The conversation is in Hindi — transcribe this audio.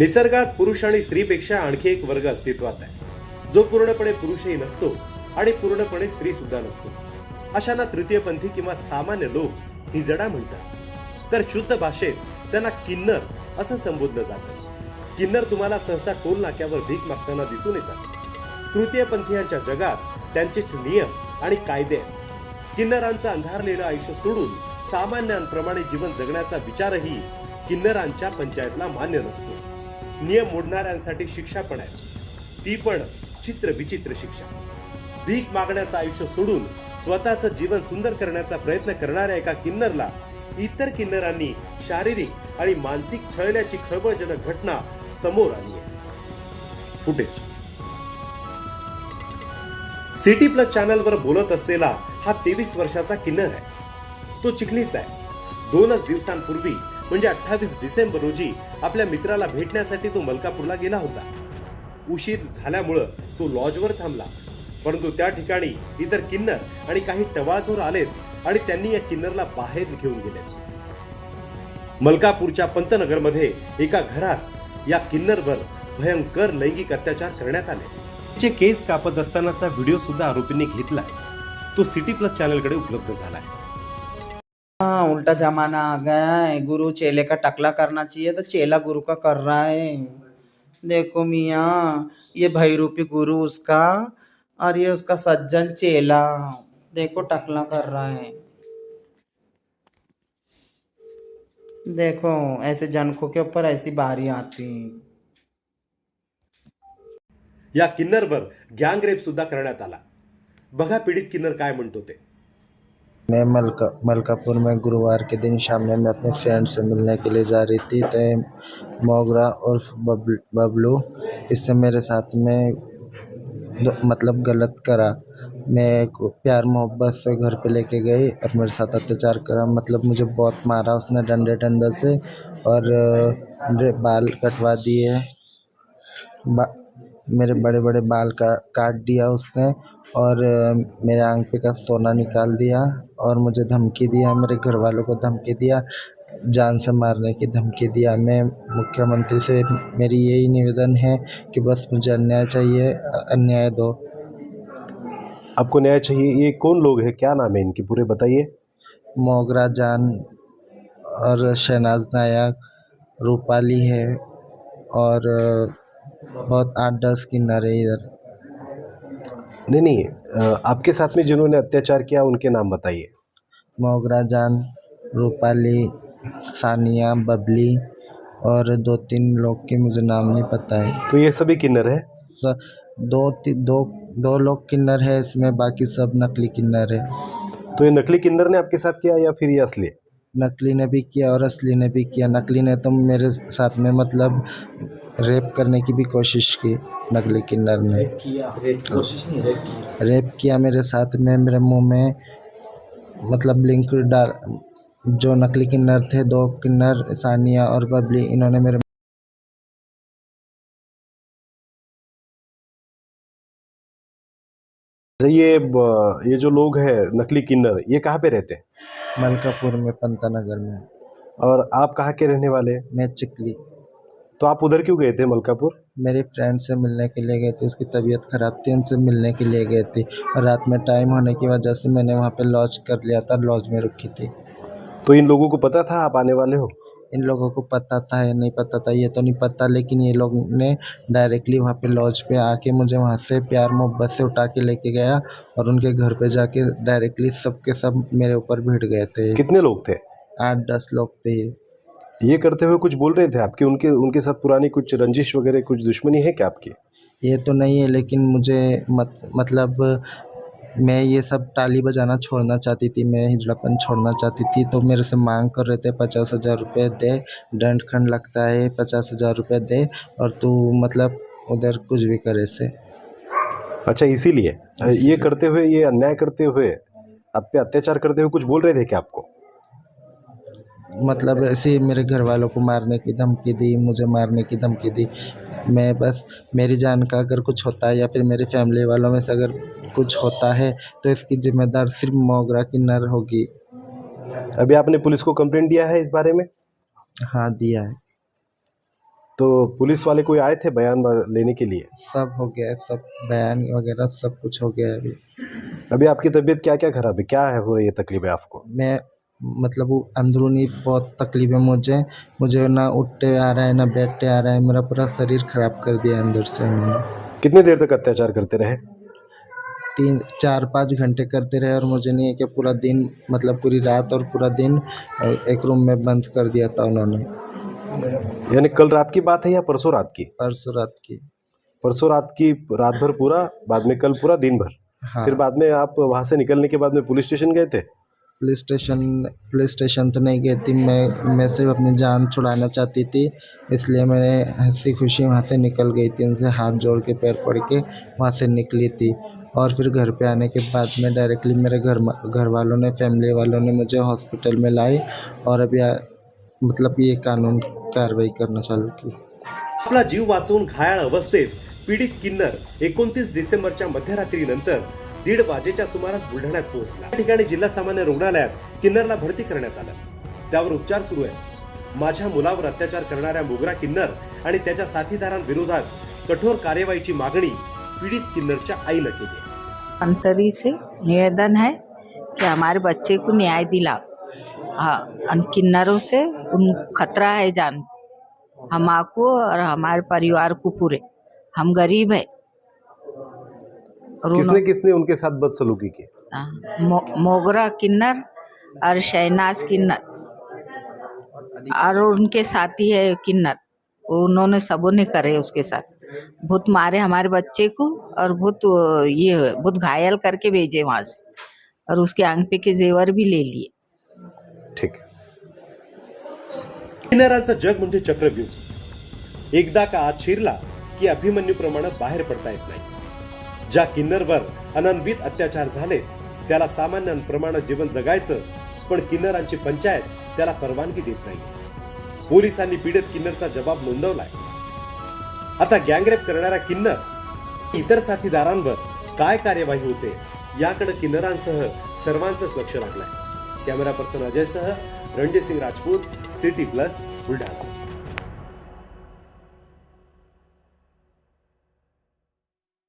निसर्गात पुरुष आणि स्त्रीपेक्षा आणखी एक वर्ग अस्तित्वात आहे. जो पूर्णपणे पुरुषही नसतो आणि पूर्णपणे स्त्री सुद्धा नसतो. अशांना तृतीयपंथी किंवा सामान्य लोक ही जडा म्हणतात. तर शुद्ध भाषेत त्यांना किन्नर असं संबोधलं जातं. किन्नर तुम्हाला सहसा टोल नाक्यावर भीक मागताना दिसून येतात. तृतीयपंथीयांच्या जगात त्यांचेच नियम आणि कायदे आहेत. किन्नरांचं अंधारलेलं आयुष्य सोडून सामान्यांप्रमाणे जीवन जगण्याचा विचारही किन्नरांच्या पंचायतला मान्य नसतो. नियम मोडणाऱ्यांसाठी शिक्षा पण आहे. ती पण चित्र विचित्र शिक्षा. भीक मागण्याचं आयुष्य सोडून स्वतःचं जीवन सुंदर करण्याचा प्रयत्न करणाऱ्या एका किन्नरला इतर किन्नरांनी शारीरिक आणि मानसिक छळल्याची खळबळजनक घटना समोर आली आहे. फुटेज सिटी प्लस चॅनलवर बोलत असलेला हा तेवीस वर्षाचा किन्नर आहे. तो चिखलीचा आहे. दोनच दिवसांपूर्वी म्हणजे अठ्ठावीस डिसेंबर रोजी आपल्या मित्राला भेटण्यासाठी तो मलकापूरला गेला होता. उशीर झाल्यामुळं तो लॉजवर थांबला. परंतु त्या ठिकाणी इतर किन्नर आणि काही टवाळखोर आलेत आणि त्यांनी या किन्नरला बाहेर घेऊन गेले मलकापूरच्या पंतनगरमध्ये एका घरात या किन्नरवर भयंकर लैंगिक अत्याचार करण्यात आले. तिचे केस कापत असतानाचा व्हिडिओ सुद्धा आरोपींनी घेतलाय. तो सिटी प्लस चॅनलकडे उपलब्ध झाला आहे हाँ उल्टा जमाना आ गया है। गुरु चेले का टकला करना चाहिए तो चेला गुरु का कर रहा है। देखो मियाँ, ये भैरूपी गुरु उसका और ये उसका सज्जन चेला, देखो टकला कर रहा है। देखो, ऐसे जनकों के ऊपर ऐसी बारी आती या किन्नरवर गँगरेप सुद्धा करण्यात आला। बघा पीडित किन्नर काय मैं मलका मलकापुर में गुरुवार के दिन शाम में मैं अपने फ्रेंड से मिलने के लिए जा रही थी तो मोगरा और बबल, बबलू। इससे मेरे साथ में मतलब गलत करा। मैं प्यार मोहब्बत से घर पे लेके गई और मेरे साथ अत्याचार करा। मतलब मुझे बहुत मारा उसने डंडे डंडे से और मेरे बाल कटवा दिए। बा- मेरे बड़े बड़े बाल का काट दिया उसने और मेरे आँख पे का सोना निकाल दिया और मुझे धमकी दिया मेरे घर वालों को धमकी दिया जान से मारने की धमकी दिया। मैं मुख्यमंत्री से मेरी यही निवेदन है कि बस मुझे अन्याय चाहिए अन्याय दो। आपको न्याय चाहिए? ये कौन लोग हैं? क्या नाम है इनके? पूरे बताइए। मोगरा जान और शहनाज नायक रूपाली है और बहुत आठ दस किन्नर है इधर। नहीं नहीं आपके साथ में जिन्होंने अत्याचार किया उनके नाम बताइए। मोगरा जान रूपाली सानिया बबली और दो तीन लोग के मुझे नाम नहीं पता है। तो ये सभी किन्नर है? स, दो ती, दो दो लोग किन्नर है इसमें बाकी सब नकली किन्नर है। तो ये नकली किन्नर ने आपके साथ किया या फिर ये असली? नकली ने भी किया और असली ने भी किया। नकली ने तो मेरे साथ में मतलब रेप करने की भी कोशिश की नकली किन्नर ने। किया? रेप कोशिश नहीं रेप किया रेप किया मेरे साथ में मेरे मुँह में मतलब लिंक डाल जो नकली किन्नर थे दो किन्नर सानिया और बबली इन्होंने मेरे अच्छा, ये ये जो लोग हैं नकली किन्नर ये कहाँ पे रहते हैं? मलकापुर में पंतानगर में। और आप कहाँ के रहने वाले मैं चिकली। तो आप उधर क्यों गए थे मलकापुर? मेरी फ्रेंड से मिलने के लिए गए थे उसकी तबीयत ख़राब थी उनसे मिलने के लिए गए थे। और रात में टाइम होने की वजह से मैंने वहाँ पे लॉज कर लिया था लॉज में रुकी थी। तो इन लोगों को पता था आप आने वाले हो? इन लोगों को पता था या नहीं पता था ये तो नहीं पता लेकिन ये लोग ने डायरेक्टली वहाँ पे लॉज पे आके मुझे वहाँ से प्यार मोहब्बत से उठा के लेके गया और उनके घर पे जाके डायरेक्टली सब के सब मेरे ऊपर भिड़ गए थे। कितने लोग थे? आठ दस लोग थे। ये करते हुए कुछ बोल रहे थे आपके उनके उनके साथ पुरानी कुछ रंजिश वगैरह कुछ दुश्मनी है क्या आपकी? ये तो नहीं है लेकिन मुझे मत, मतलब मैं ये सब टाली बजाना छोड़ना चाहती थी मैं हिजड़ापन छोड़ना चाहती थी तो मेरे से मांग कर रहे थे पचास हज़ार रुपये दे दंड खंड लगता है पचास हज़ार रुपये दे और तू मतलब उधर कुछ भी करे से। अच्छा इसीलिए? ये करते हुए ये अन्याय करते हुए आप पे अत्याचार करते हुए कुछ बोल रहे थे क्या आपको? मतलब ऐसे ही मेरे घर वालों को मारने की धमकी दी मुझे मारने की धमकी दी। मैं बस मेरी जान का अगर कुछ होता है या फिर मेरी फैमिली वालों में से अगर कुछ होता है तो इसकी जिम्मेदार सिर्फ़ मोगरा की नर होगी। अभी आपने पुलिस को कंप्लेंट दिया है इस बारे में? हाँ दिया है। तो पुलिस वाले कोई आए थे बयान लेने के लिए? सब हो गया सब बयान वगैरह सब कुछ हो गया अभी। अभी आपकी तबीयत क्या क्या खराब है? क्या है हो रही है तकलीफ़ है आपको? मैं मतलब वो अंदरूनी बहुत तकलीफ़ है मुझे। मुझे ना उठते आ रहा है ना बैठते आ रहा है। मेरा पूरा शरीर खराब कर दिया अंदर से उन्होंने कितनी देर तक अत्याचार करते रहे? तीन चार पाँच घंटे करते रहे और मुझे नहीं है कि पूरा दिन मतलब पूरी रात और पूरा दिन एक रूम में बंद कर दिया था उन्होंने। यानी कल रात की बात है या परसों रात की? परसों रात की। परसों रात की रात भर पूरा बाद में कल पूरा दिन भर। हाँ। फिर बाद में आप वहाँ से निकलने के बाद में पुलिस स्टेशन गए थे? पुलिस स्टेशन पुलिस स्टेशन तो नहीं गई थी, मैं मैं सिर्फ़ अपनी जान छुड़ाना चाहती थी, इसलिए मैंने हँसी खुशी वहाँ से निकल गई थी, उनसे हाथ जोड़ के, पैर पड़ के वहाँ से निकली थी। और फिर घर पे आने के बाद में डायरेक्टली मेरे घर घर वालों ने फैमिली वालों ने मुझे हॉस्पिटल में लाई और अभी आ- मतलब ये कानून कार्रवाई करना चालू की। आपला जीव वाचवून घायाळ अवस्थेत पीडित किन्नर एकोणतीस डिसेंबरच्या मध्यरात्रीनंतर दीड वाजेच्या सुमारास बुलढाण्यात पोहोचला. या ठिकाणी जिल्हा सामान्य रुग्णालयात किन्नरला भरती करण्यात आलं. त्यावर उपचार सुरू आहेत. माझ्या मुलावर अत्याचार करणाऱ्या मोगरा किन्नर आणि त्याच्या साथीदारांविरोधात कठोर कार्यवाहीची मागणी पीडित किन्नरच्या आईनं केली अंतरी से निवेदन है कि हमारे बच्चे को न्याय दिला। हाँ किन्नरों से उन खतरा है जान। हमाको और हमारे परिवार को पूरे। हम गरीब है। किसने किसने उनके साथ बदसलूकी की? मो, मोगरा किन्नर और शहनाज किन्नर। और उनके साथी है किन्नर। उन्होंने सबों ने करे उसके साथ। भूत मारे हमारे बच्चे को और भूत ये भूत घायल करके भेजे वहां से। और उसके अंग पे के जेवर भी ले लिए। ठीक। किन्नरांचं जग म्हणजे चक्रव्यूह। एकदा का आत शिरला की अभिमन्यूप्रमाणे बाहेर पडता येत नाही। ज्या किन्नरवर अनन्वित अत्याचार झाले त्याला सामान्यांप्रमाणे जीवन जगायचं पण किन्नरांची पंचायत त्याला परवानगी देत नाही. पोलिसांनी पीडित किन्नरचा जबाब नोंदवलाय. आता गँगरेप करणाऱ्या किन्नर इतर साथीदारांवर काय कार्यवाही होते याकडे किन्नरांसह सर्वांचंच लक्ष लागलंय. कॅमेरा पर्सन अजयसह रणजित सिंग राजपूत सिटी प्लस बुलढाणा.